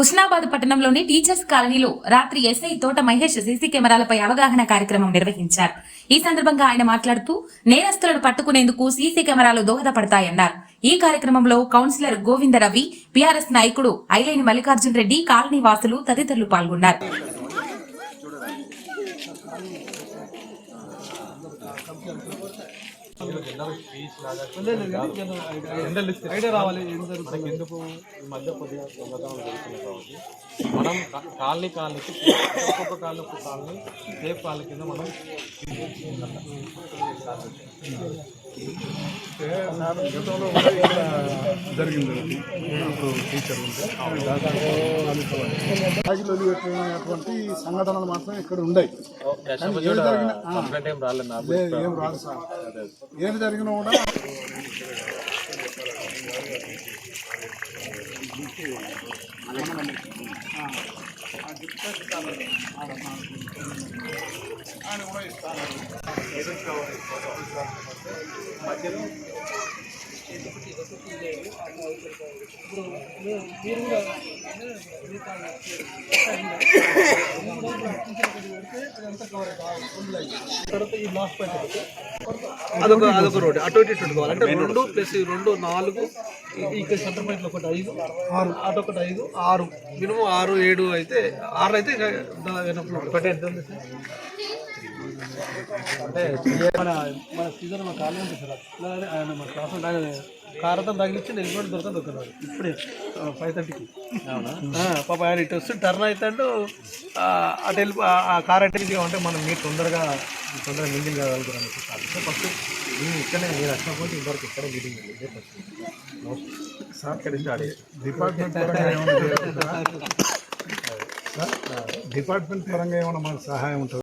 హుస్నాబాద్ పట్టణంలోని టీచర్స్ కాలనీలో రాత్రి ఎస్ఐ తోట మహేష్ సీసీ కెమెరాలపై అవగాహన కార్యక్రమం నిర్వహించారు. ఈ సందర్భంగా ఆయన మాట్లాడుతూ నేరస్తులను పట్టుకునేందుకు సీసీ కెమెరాలు దోహదపడతాయన్నారు. ఈ కార్యక్రమంలో కౌన్సిలర్ గోవింద రవి బీఆర్ఎస్ నాయకుడు ఐలేని మల్లికార్జున్ రెడ్డి కాలనీ వాసులు తదితరులు పాల్గొన్నారు. ఐడియా రావాలి మనకి ఎందుకు ఈ మధ్య కొద్దిగా దొంగతనం జరుగుతుంది కాబట్టి మనం కాలనీ కాలనీకి ఒక్కొక్క కాలనీ ఒక్కొక్క కాలనీ సేఫ్ కాలనీ కింద మనం గతంలో కూడా జరిగింది టీచర్ ఉంటే రాజులు వదిలిపెట్టినటువంటి సంఘటనలు మాత్రం ఇక్కడ కంప్లైంట్ ఏం రాదు సార్ ఏది జరిగినా కూడా అదొక అదొక రోడ్. అటు ఇటు ఇటు కావాలి. అంటే రెండు ప్లస్ ఈ రెండు నాలుగు ఈ- ఇక్కడ సెంటర్ పాయింట్ ఒకటి ఐదు ఆరు. అటు ఒకటి ఐదు ఆరు. మినిమం ఆరు ఏడు అయితే ఆరు అయితే వెనక్కి. ఒకటి ఎంత ఉంది సార్? అంటే మన మన సీజన్ మన కాలం ఉంటుంది సార్. ఆయన మన క్లాస్ ఆయన కారతం తగిలిచ్చి నేను కూడా దొరకదు దొరకదు ఇప్పుడే ఫైవ్ థర్టీకి పాప ఆయన ఇటు వస్తే టర్న్ అవుతాడు అటు వెళ్ళి ఆ- కార్ అంటే అంటే మనం మీరు తొందరగా తొందరగా మింగిల్ కాగలుగుతారు సో ఫస్ట్ నేను ఇక్కడనే మీరు వచ్చినప్పుడు ఇంతవరకు ఇక్కడ మీటింగ్ ఇదే ఫస్ట్ సార్ ఇక్కడ స్టార్ట్ డిపార్ట్మెంట్ పరంగా ఏమైనా డిపార్ట్మెంట్ పరంగా ఏమైనా మనకు సహాయం ఉంటుంది?